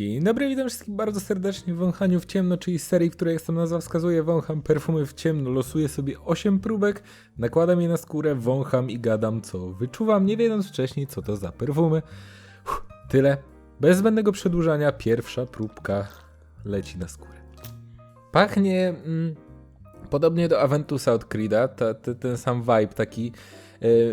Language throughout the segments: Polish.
Dzień dobry, witam wszystkich bardzo serdecznie w Wąchaniu w ciemno, czyli serii, w której jak sam nazwa wskazuje, wącham perfumy w ciemno, losuję sobie 8 próbek, nakładam je na skórę, wącham i gadam co wyczuwam, nie wiedząc wcześniej co to za perfumy. Uff, tyle. Bez zbędnego przedłużania, pierwsza próbka leci na skórę. Pachnie mm, podobnie do Aventusa od Creed'a, ta, ta, ten sam vibe taki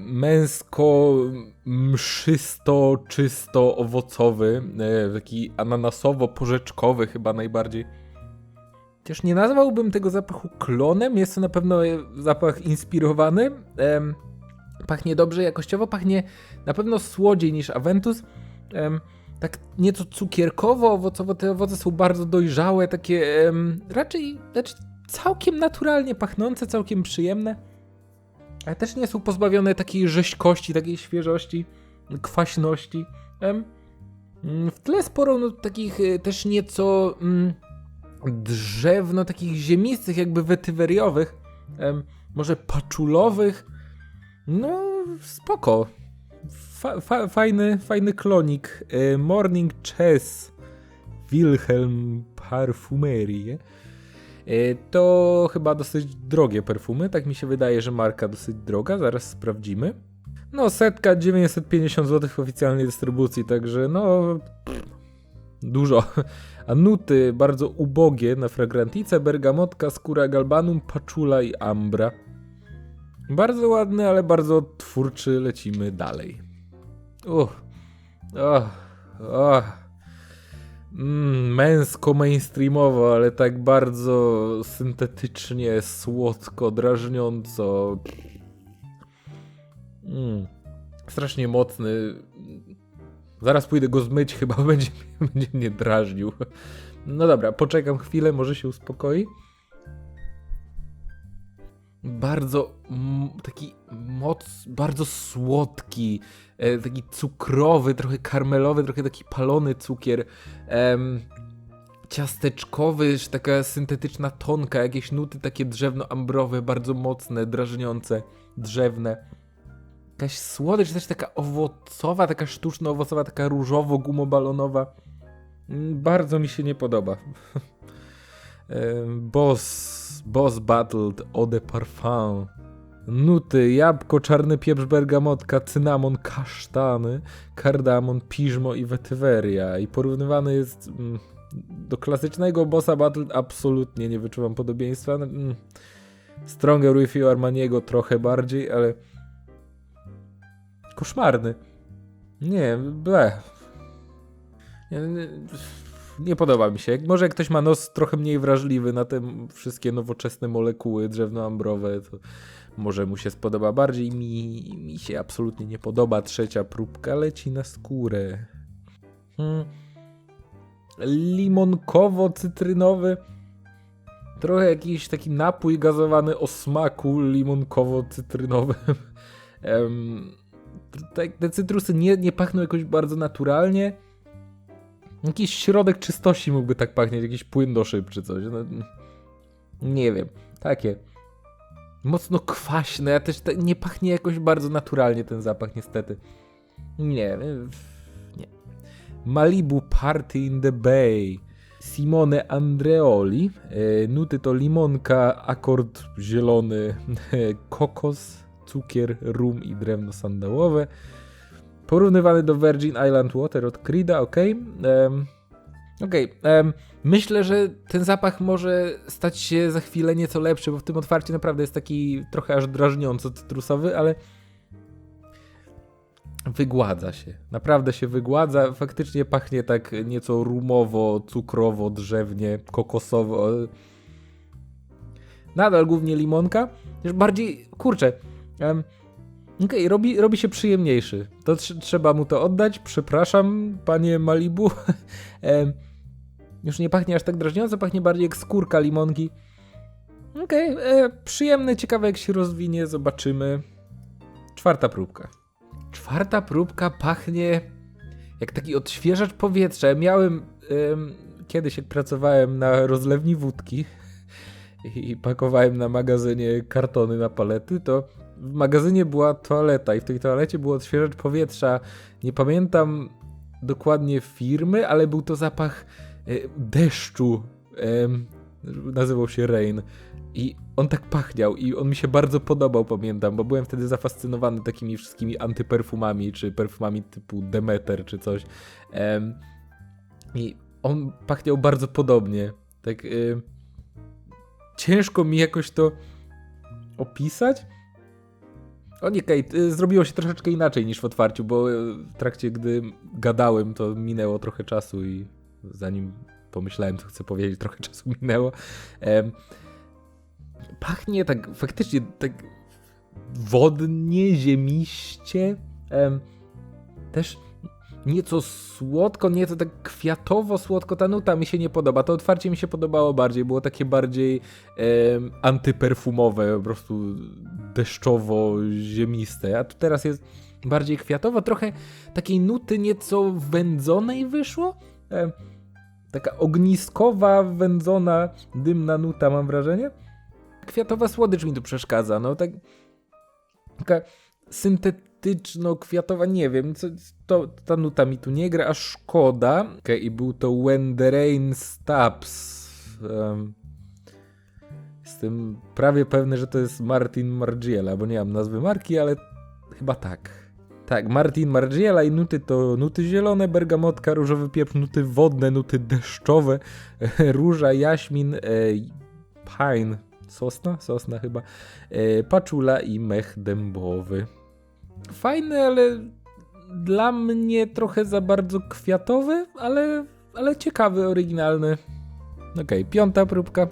męsko, mszysto, czysto owocowy, e, taki ananasowo-porzeczkowy chyba najbardziej. Chociaż nie nazwałbym tego zapachu klonem, jest to na pewno e, zapach inspirowany. Pachnie dobrze jakościowo, pachnie na pewno słodziej niż Aventus. Tak nieco cukierkowo, owocowo, te owoce są bardzo dojrzałe, takie raczej, raczej całkiem naturalnie pachnące, całkiem przyjemne. Ale też nie są pozbawione takiej rzeźkości, takiej świeżości, kwaśności. Mm, w tle sporo no, takich y, też nieco mm, drzewno, takich ziemistych, jakby wetyweriowych, może paczulowych. No, spoko. Fa, fa, fajny, fajny klonik. Y, Morning Chess Wilhelm Parfumerie. Y, To chyba dosyć drogie perfumy, tak mi się wydaje, że marka dosyć droga, zaraz sprawdzimy. No, setka 950 zł w oficjalnej dystrybucji, także no. Dużo. A nuty bardzo ubogie na fragrantice, bergamotka, skóra galbanum, paczula i ambra. Bardzo ładny, ale bardzo twórczy. Lecimy dalej. Uff. Oh. Oh. Mm, męsko, mainstreamowo, ale tak bardzo syntetycznie, słodko, drażniąco. Mm. Strasznie mocny. Zaraz pójdę go zmyć, chyba będzie, będzie mnie drażnił. No dobra, poczekam chwilę, może się uspokoi. Bardzo taki moc, bardzo słodki, e, taki cukrowy, trochę karmelowy, trochę taki palony cukier. Em, ciasteczkowy, taka syntetyczna tonka, jakieś nuty takie drzewno-ambrowe, bardzo mocne, drażniące, drzewne. Jakaś słodycz też taka owocowa, taka sztuczno-owocowa, taka różowo-gumobalonowa. Mm, Bardzo mi się nie podoba. Boss, Boss Battled Eau de Parfum. Nuty, jabłko, czarny pieprz, bergamotka, cynamon, kasztany, kardamon, piżmo i wetyweria. I porównywany jest mm, do klasycznego Bossa Battled absolutnie nie wyczuwam podobieństwa. Mm, Stronger with you Armaniego trochę bardziej, ale koszmarny. Nie, ble. Nie, nie, nie podoba mi się. Może jak ktoś ma nos trochę mniej wrażliwy na te wszystkie nowoczesne molekuły drzewno-ambrowe, to może mu się spodoba bardziej. Mi, mi się absolutnie nie podoba. Trzecia próbka leci na skórę. Hmm. Limonkowo-cytrynowy. Trochę jakiś taki napój gazowany o smaku limonkowo-cytrynowym. Em, te, te cytrusy nie, nie pachną jakoś bardzo naturalnie. Jakiś środek czystości mógłby tak pachnieć, jakiś płyn do szyb czy coś. No, nie wiem, takie. Mocno kwaśne, a też te, nie pachnie jakoś bardzo naturalnie ten zapach niestety. Nie, y, nie. Malibu Party in the Bay. Simone Andreoli. E, nuty to limonka, akord zielony, kokos, cukier, rum i drewno sandałowe. Porównywany do Virgin Island Water od Creed'a, ok. Em, Okej, em, myślę, że ten zapach może stać się za chwilę nieco lepszy, bo w tym otwarciu naprawdę jest taki trochę aż drażniąco cytrusowy, ale wygładza się. Naprawdę się wygładza. Faktycznie pachnie tak nieco rumowo, cukrowo, drzewnie, kokosowo. Nadal głównie limonka. Już bardziej, kurczę, em, Okej, robi, robi się przyjemniejszy. To tr- trzeba mu to oddać. Przepraszam, panie Malibu. Em, już nie pachnie aż tak drażniąco, pachnie bardziej jak skórka limonki. Okej, e, przyjemne, ciekawe jak się rozwinie, zobaczymy. Czwarta próbka. Czwarta próbka pachnie jak taki odświeżacz powietrza. Ja Miałem em, kiedyś, jak pracowałem na rozlewni wódki i pakowałem na magazynie kartony na palety, to w magazynie była toaleta i w tej toalecie był odświeżacz powietrza. Nie pamiętam dokładnie firmy, ale był to zapach e, deszczu. Nazywał się Rain. I on tak pachniał i on mi się bardzo podobał, pamiętam, bo byłem wtedy zafascynowany takimi wszystkimi antyperfumami, czy perfumami typu Demeter, czy coś. I on pachniał bardzo podobnie. Tak. Ciężko mi jakoś to opisać. O nie, Kate, y, zrobiło się troszeczkę inaczej niż w otwarciu, bo y, w trakcie, gdy gadałem, to minęło trochę czasu i zanim pomyślałem, co chcę powiedzieć, trochę czasu minęło. Pachnie tak faktycznie tak wodnie, ziemiście. Em, też nieco słodko, nieco tak kwiatowo słodko. Ta nuta mi się nie podoba. To otwarcie mi się podobało bardziej. Było takie bardziej em, antyperfumowe, po prostu deszczowo-ziemiste. A tu teraz jest bardziej kwiatowo. Trochę takiej nuty nieco wędzonej wyszło. Em, taka ogniskowa, wędzona, dymna nuta, mam wrażenie. Kwiatowa słodycz mi tu przeszkadza. No tak. Taka syntetyczno-kwiatowa, nie wiem, co, to, ta nuta mi tu nie gra, a szkoda. Okay, I był to When the Rain Stops. Um, jestem prawie pewny, że to jest Martin Margiela, bo nie mam nazwy marki, ale chyba tak. Tak, Martin Margiela i nuty to nuty zielone, bergamotka, różowy pieprz, nuty wodne, nuty deszczowe, róża, jaśmin, e, pine, sosna? Sosna chyba, e, paczula i mech dębowy. Fajny, ale dla mnie trochę za bardzo kwiatowy, ale, ale ciekawy, oryginalny. Okej, piąta próbka.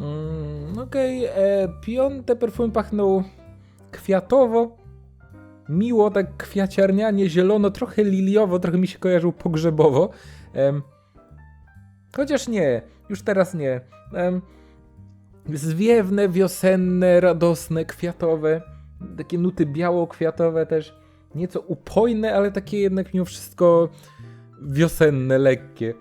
Mm, Okej, e, piąte perfumy pachną kwiatowo, miło, tak kwiaciarnianie, zielono, trochę liliowo, trochę mi się kojarzył pogrzebowo. Em, chociaż nie, już teraz nie. Em, zwiewne, wiosenne, radosne, kwiatowe, takie nuty biało-kwiatowe też, nieco upojne, ale takie jednak mimo wszystko wiosenne, lekkie.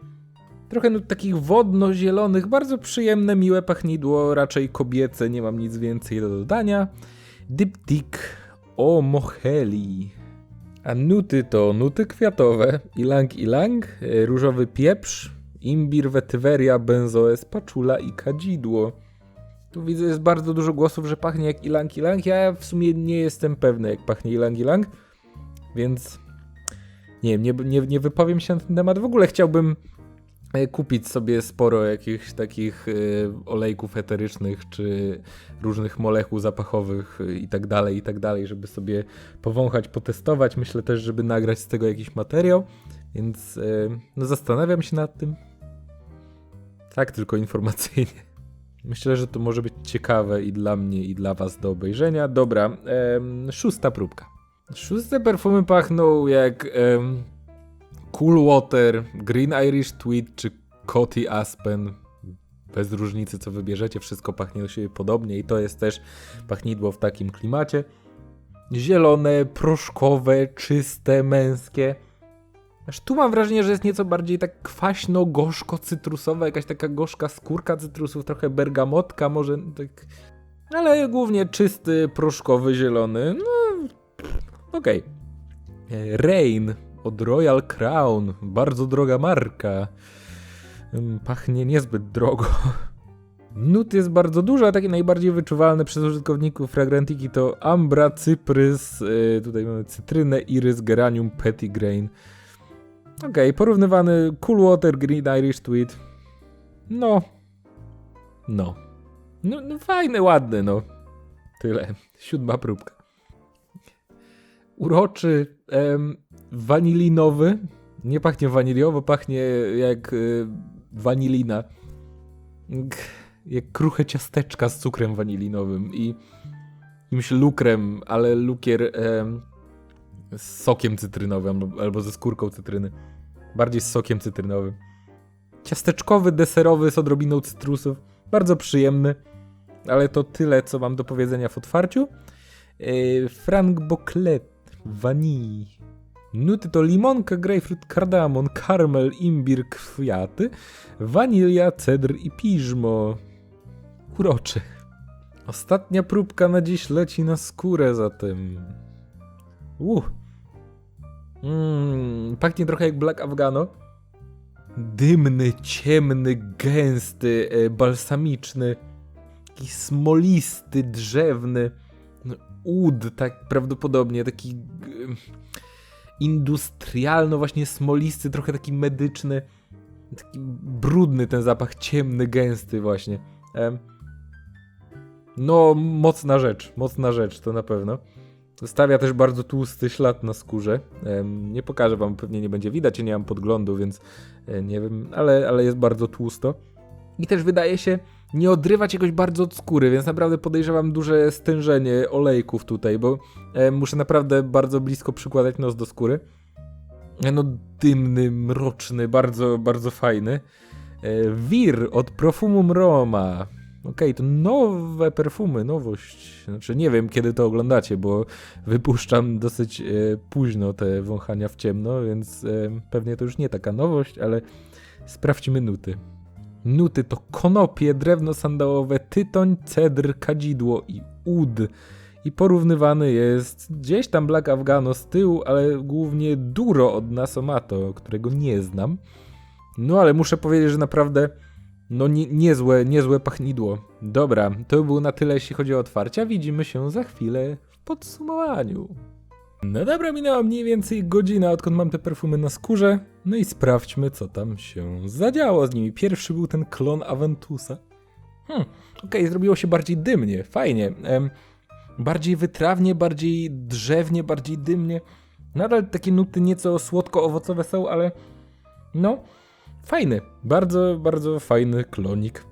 Trochę nut takich wodno-zielonych, bardzo przyjemne, miłe pachnidło, raczej kobiece, nie mam nic więcej do dodania. Diptyk o mocheli. A nuty to nuty kwiatowe, ilang ilang, e, różowy pieprz, imbir, wetyweria, benzoes, paczula i kadzidło. Tu widzę, jest bardzo dużo głosów, że pachnie jak ilang ilang. Ja w sumie nie jestem pewny, jak pachnie ilang ilang, więc nie wiem, nie, nie, nie wypowiem się na ten temat. W ogóle chciałbym e, kupić sobie sporo jakichś takich e, olejków eterycznych, czy różnych molechów zapachowych e, i tak dalej, i tak dalej, żeby sobie powąchać, potestować. Myślę też, żeby nagrać z tego jakiś materiał, więc no zastanawiam się nad tym. Tak, tylko informacyjnie. Myślę, że to może być ciekawe i dla mnie, i dla was do obejrzenia. Dobra, em, szósta próbka. Szóste perfumy pachną jak em, Cool Water, Green Irish Tweed czy Coty Aspen. Bez różnicy, co wybierzecie, wszystko pachnie do siebie podobnie i to jest też pachnidło w takim klimacie. Zielone, proszkowe, czyste, męskie. Aż tu mam wrażenie, że jest nieco bardziej tak kwaśno-gorzko-cytrusowa, jakaś taka gorzka skórka cytrusów, trochę bergamotka może, tak... Ale głównie czysty, proszkowy, zielony, no... Okej. Okay. Rain od Royal Crown, bardzo droga marka. Ym, Pachnie niezbyt drogo. Nut jest bardzo dużo, a takie najbardziej wyczuwalne przez użytkowników Fragrantiki to Ambra, Cyprys, yy, tutaj mamy cytrynę, Irys, Geranium, Pettigrain. Okej, okay, porównywany Cool Water, Green Irish Tweed. No. No. No, no fajny, ładny, no. Tyle. Siódma próbka. Uroczy, em, wanilinowy. Nie pachnie waniliowo, pachnie jak y, wanilina. Jak kruche ciasteczka z cukrem wanilinowym i jakimś lukrem, ale lukier em, z sokiem cytrynowym albo- ze skórką cytryny. Bardziej z sokiem cytrynowym. Ciasteczkowy, deserowy z odrobiną cytrusów. Bardzo przyjemny. Ale to tyle, co mam do powiedzenia w otwarciu. Yy, Frank Boclet, Vanille. Nuty to limonka, grapefruit, kardamon, karmel, imbir, kwiaty, wanilia, cedr i piżmo. Uroczy. Ostatnia próbka na dziś leci na skórę zatem. Uh. Mm, pachnie trochę jak Black Afghano. Dymny, ciemny, gęsty, e, balsamiczny, taki smolisty, drzewny. No, Ud, tak prawdopodobnie, taki e, industrialno właśnie smolisty, trochę taki medyczny. Taki brudny ten zapach, ciemny, gęsty właśnie. Em, no, mocna rzecz, mocna rzecz, to na pewno. Zostawia też bardzo tłusty ślad na skórze. Nie pokażę wam, pewnie nie będzie widać, ja nie mam podglądu, więc e, nie wiem, ale, ale jest bardzo tłusto. I też wydaje się nie odrywać jakoś bardzo od skóry, więc naprawdę podejrzewam duże stężenie olejków tutaj, bo e, muszę naprawdę bardzo blisko przykładać nos do skóry. E, No dymny, mroczny, bardzo, bardzo fajny. Wir od Profumum Roma. Okej, to nowe perfumy, nowość. Znaczy nie wiem kiedy to oglądacie, bo wypuszczam dosyć e, późno te wąchania w ciemno, więc e, pewnie to już nie taka nowość, ale sprawdźmy nuty. Nuty to konopie, drewno sandałowe, tytoń, cedr, kadzidło i ud. I porównywany jest gdzieś tam Black Afghano z tyłu, ale głównie Duro od Nasomato, którego nie znam. No ale muszę powiedzieć, że naprawdę no nie, niezłe, niezłe pachnidło. Dobra, to było na tyle jeśli chodzi o otwarcia. Widzimy się za chwilę w podsumowaniu. No dobra, minęła mniej więcej godzina, odkąd mam te perfumy na skórze. No i sprawdźmy, co tam się zadziało z nimi. Pierwszy był ten klon Aventusa. Hmm, okej, zrobiło się bardziej dymnie, fajnie. Bardziej wytrawnie, bardziej drzewnie, bardziej dymnie. Nadal takie nuty nieco słodko-owocowe są, ale no, fajny. Bardzo, bardzo fajny klonik.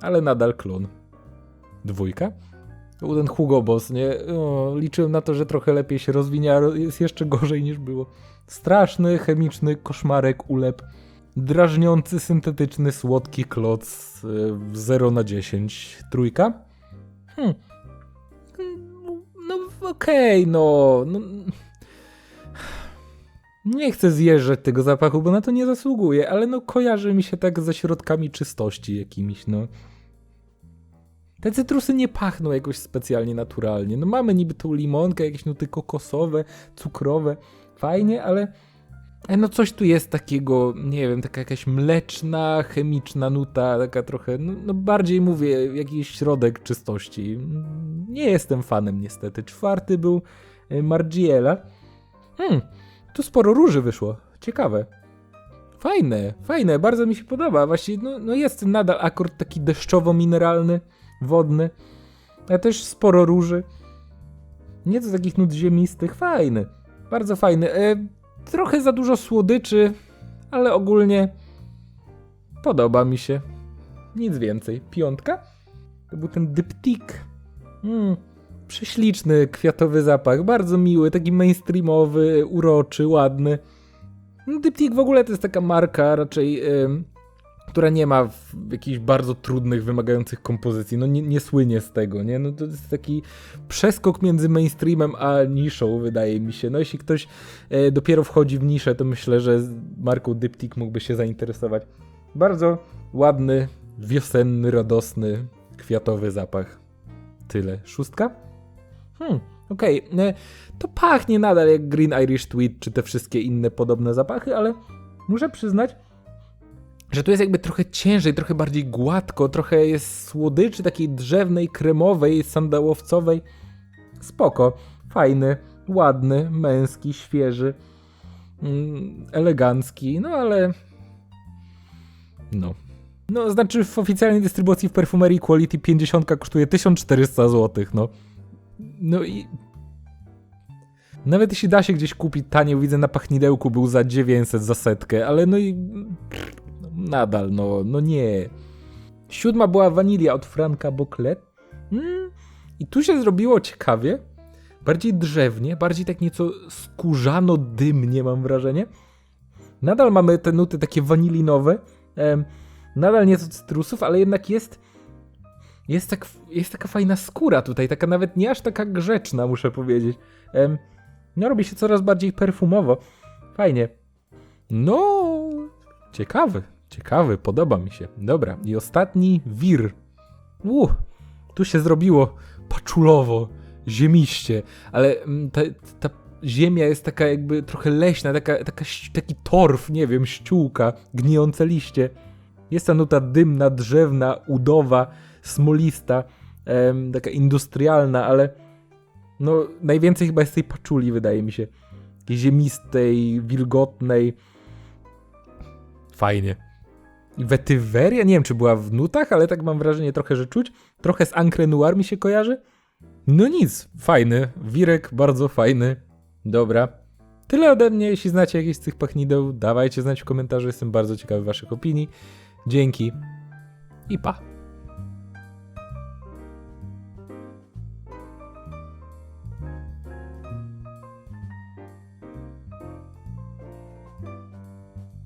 Ale nadal klon. Dwójka? Był ten Hugo Boss, nie? O, liczyłem na to, że trochę lepiej się rozwinie, a jest jeszcze gorzej niż było. Straszny, chemiczny koszmarek, ulep. Drażniący, syntetyczny, słodki kloc y, 0 na 10. Trójka? Hmm. No okej, no, no. Nie chcę zjeżdżać tego zapachu, bo na to nie zasługuje, ale no kojarzy mi się tak ze środkami czystości jakimiś, no. Te cytrusy nie pachną jakoś specjalnie naturalnie. No mamy niby tą limonkę, jakieś nuty kokosowe, cukrowe. Fajnie, ale ale no coś tu jest takiego, nie wiem, taka jakaś mleczna, chemiczna nuta, taka trochę, no, no bardziej mówię, jakiś środek czystości. Nie jestem fanem niestety. Czwarty był y, Margiela. Hmm, tu sporo róży wyszło. Ciekawe. Fajne, fajne, bardzo mi się podoba. Właściwie no, no jest nadal akord taki deszczowo-mineralny, wodny, ale też sporo róży. Nieco takich nut ziemistych, fajny, bardzo fajny. E, trochę za dużo słodyczy, ale ogólnie podoba mi się. Nic więcej. Piątka? To był ten dyptik. Mm, prześliczny, kwiatowy zapach, bardzo miły, taki mainstreamowy, uroczy, ładny. Diptyk w ogóle to jest taka marka raczej, ym, która nie ma jakichś bardzo trudnych, wymagających kompozycji. No nie, nie słynie z tego, nie? No to jest taki przeskok między mainstreamem a niszą, wydaje mi się. No jeśli ktoś e, dopiero wchodzi w niszę, to myślę, że marką Diptyk mógłby się zainteresować. Bardzo ładny, wiosenny, radosny, kwiatowy zapach. Tyle. Szóstka? Hmm, okej. e, To pachnie nadal jak Green Irish Tweed, czy te wszystkie inne podobne zapachy, ale muszę przyznać, że tu jest jakby trochę ciężej, trochę bardziej gładko, trochę jest słodyczy takiej drzewnej, kremowej, sandałowcowej. Spoko, fajny, ładny, męski, świeży, mm, elegancki, no ale... No. No, znaczy w oficjalnej dystrybucji w perfumerii Quality 50 kosztuje 1400 zł, no. No i... Nawet jeśli da się gdzieś kupić taniej, widzę na pachnidełku był za 900 za setkę, ale no i... Nadal, no, no nie. Siódma była wanilia od Franka Boclet. Mm, I tu się zrobiło ciekawie. Bardziej drzewnie, bardziej tak nieco skórzano-dymnie mam wrażenie. Nadal mamy te nuty takie wanilinowe. Nadal nieco cytrusów, ale jednak jest jest, tak, jest taka fajna skóra tutaj, taka nawet nie aż taka grzeczna, muszę powiedzieć. No, robi się coraz bardziej perfumowo. Fajnie. No, ciekawy, ciekawy, podoba mi się. Dobra, i ostatni wir. Uh, Tu się zrobiło paczulowo, ziemiście, ale ta, ta ziemia jest taka jakby trochę leśna, taka, taka, taki torf, nie wiem, ściółka, gnijące liście. Jest ta nuta dymna, drzewna, udowa, smolista, em, taka industrialna, ale no najwięcej chyba jest tej paczuli, wydaje mi się. Takiej ziemistej, wilgotnej. Fajnie. Wetyweria? Nie wiem, czy była w nutach, ale tak mam wrażenie trochę, że czuć. Trochę z Ancre Noir mi się kojarzy. No nic, fajny. Wirek bardzo fajny. Dobra. Tyle ode mnie. Jeśli znacie jakieś z tych pachnideł, dawajcie znać w komentarzu. Jestem bardzo ciekawy waszych opinii. Dzięki i pa.